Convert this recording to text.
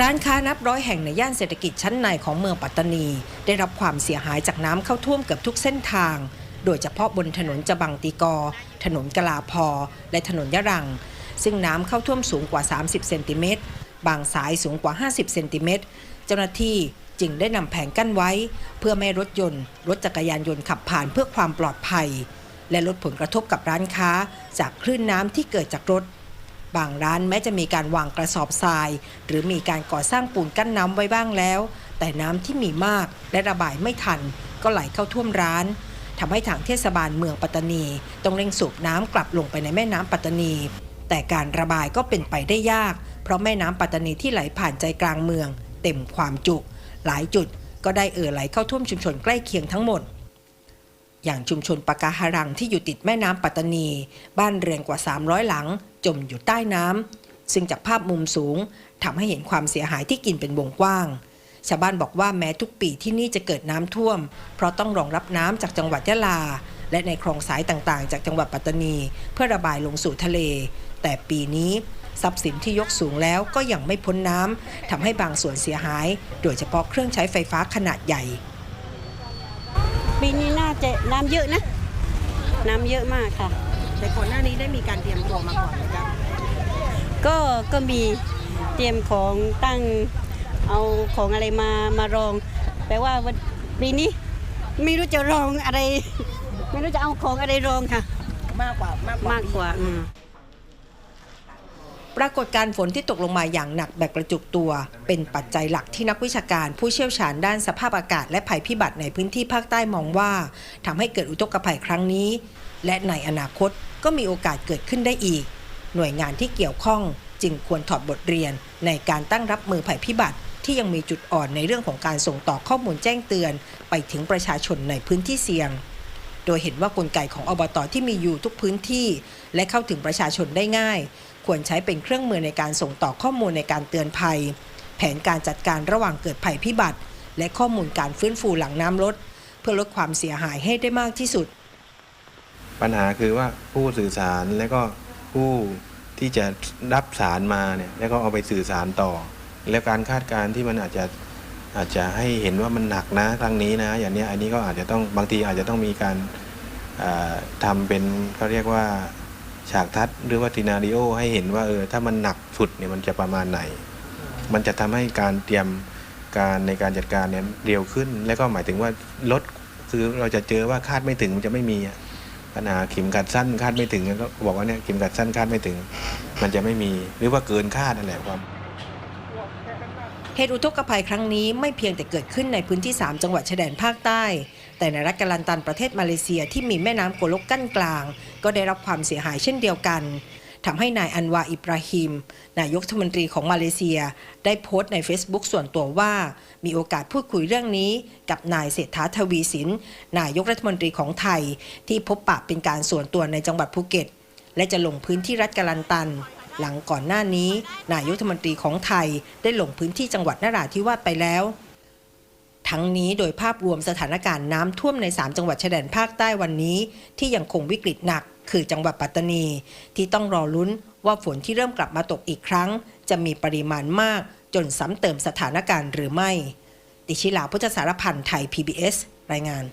ร้านค้านับร้อยแห่งในย่านเศรษฐกิจชั้นในของเมืองปัตตานี ได้รับความเสียหายจากน้ำเข้าท่วมเกือบทุกเส้นทาง โดยเฉพาะบนถนนจบังตีกอ ถนนกลาพอ และถนนยะรัง ซึ่งน้ำเข้าท่วมสูงกว่า 30 เซนติเมตร บางสายสูงกว่า 50 เซนติเมตร เจ้าหน้าที่จึงได้นำแผงกั้นไว้ เพื่อไม่รถยนต์ รถจักรยานยนต์ขับผ่านเพื่อความปลอดภัย และลดผลกระทบกับร้านค้า จากคลื่นน้ำที่เกิดจากรถ บางร้านแม้จะมีการวางกระสอบทราย หรือมีการก่อสร้างปูนกั้นน้ำไว้บ้างแล้ว แต่น้ำที่มีมากและระบายไม่ทัน ก็ไหลเข้าท่วมร้านทำให้ทางเทศบาลเมืองปัตตานี ต้องเร่งสูบน้ำกลับลงไปในแม่น้ำปัตตานี แต่การระบายก็เป็นไปได้ยาก เพราะแม่น้ำปัตตานีที่ไหลผ่านใจกลางเมือง เต็มความจุ หลายจุดก็ได้เอ่อไหลเข้าท่วมชุมชนใกล้เคียงทั้งหมด อย่างชุมชนปากาหารังที่อยู่ติดแม่น้ำปัตตานี บ้านเรือนกว่า 300 หลัง จมอยู่ใต้น้ำซึ่งจากภาพมุมสูงทำให้เห็นความเสียหายที่กินเป็นวงกว้าง ชาวบ้านบอกว่าแม้ทุกปีที่นี่จะเกิดน้ำท่วม เพราะต้องรองรับน้ำจากจังหวัดยะลา และในคลองสายต่างๆ จากจังหวัดปัตตานี เพื่อระบายลงสู่ทะเล แต่ปีนี้ทรัพย์สินที่ยกสูงแล้วก็ยังไม่พ้นน้ำทำให้บางส่วนเสียหาย โดยเฉพาะเครื่องใช้ไฟฟ้าขนาดใหญ่ ปีนี้น่าจะน้ำเยอะนะ น้ำเยอะมากค่ะ แต่ก่อนหน้านี้ได้มีการเตรียมตัวมาก่อนไหมครับก็ก็มีเตรียมของตั้งเอาของอะไรมามารอง แปลว่าวันปีนี้ไม่รู้จะรองอะไร ไม่รู้จะเอาของอะไรรองค่ะ มากกว่ามากมากกว่าอืมป รากฏการฝนที่ตกลงมาอย่างหนักแบบกระจุกตัว เป็นปัจจัยหลักที่นักวิชาการผู้เชี่ยวชาญด้านสภาพอากาศและภัยพิบัติในพื้นที่ภาคใต้มองว่าทำให้เกิดอุทกภัยครั้งนี้ และในอนาคตก็มีโอกาสเกิดขึ้นได้อีก หน่วยงานที่เกี่ยวข้องจึงควรถอดบทเรียนในการตั้งรับมือภัยพิบัติ ที่ยังมีจุดอ่อนในเรื่องของการส่งต่อข้อมูลแจ้งเตือน ไปถึงประชาชนในพื้นที่เสี่ยง โดยเห็นว่ากลไกของอบตที่มีอยู่ทุกพื้นที่ และเข้าถึงประชาชนได้ง่าย ควรใช้เป็นเครื่องมือในการส่งต่อข้อมูลในการเตือนภัย แผนการจัดการระหว่างเกิดภัยพิบัติ และข้อมูลการฟื้นฟูหลังน้ำลด เพื่อลดความเสียหายให้ได้มากที่สุด ปัญหาคือว่าผู้สื่อสารและก็ผู้ที่จะรับสารมาเนี่ยแล้วก็เอาไปสื่อสารต่อ แล้วการคาดการณ์ที่มันอาจจะอาจจะให้เห็นว่ามันหนักนะครั้งนี้นะ อย่างนี้อันนี้ก็อาจจะต้องบางทีอาจจะต้องมีการอ่าทำเป็นเขาเรียกว่า ฉากทัดหรือว่าทีนาริโอให้เห็นว่าเออถ้ามันหนักสุดเนี่ยมันจะประมาณไหน มันจะทำให้การเตรียมการในการจัดการเนี่ยเร็วขึ้น และก็หมายถึงว่าลดคือเราจะเจอว่าคาดไม่ถึงมันจะไม่มีปัญหาเข็มกัดสั้นคาดไม่ถึงก็บอกว่าเนี่ยเข็มกัดสั้นคาดไม่ถึง มันจะไม่มีหรือว่าเกินคาดนั่นแหละความ เหตุอุทกภัยครั้งนี้ไม่เพียงแต่เกิดขึ้นในพื้นที่ 3 จังหวัดชายแดนภาคใต้ แต่ในรัฐกาลันตันประเทศมาเลเซียที่มีแม่น้ำโกลกกั้นกลาง ก็ได้รับความเสียหายเช่นเดียวกันทำให้นายอันวาอิบราฮิม นายกรัฐมนตรีของมาเลเซีย ได้โพสต์ใน Facebook ส่วนตัวว่า มีโอกาสพูดคุยเรื่องนี้กับนายเศรษฐาทวีสิน นายกรัฐมนตรีของไทย ที่พบปะเป็นการส่วนตัวในจังหวัดภูเก็ต และจะลงพื้นที่รัฐกาลันตัน หลังก่อนหน้านี้ นายกรัฐมนตรีของไทยได้ลงพื้นที่จังหวัดนราธิวาสไปแล้ว ทั้งนี้โดยภาพรวมสถานการณ์น้ำท่วมใน 3 จังหวัดชายแดนภาคใต้วันนี้ ที่ยังคงวิกฤตหนัก คือจังหวัดปัตตานี ที่ต้องรอลุ้นว่าฝนที่เริ่มกลับมาตกอีกครั้ง จะมีปริมาณมากจนซ้ำเติมสถานการณ์หรือไม่ติชิลาพุทธสารพันธ์ไทย PBS รายงาน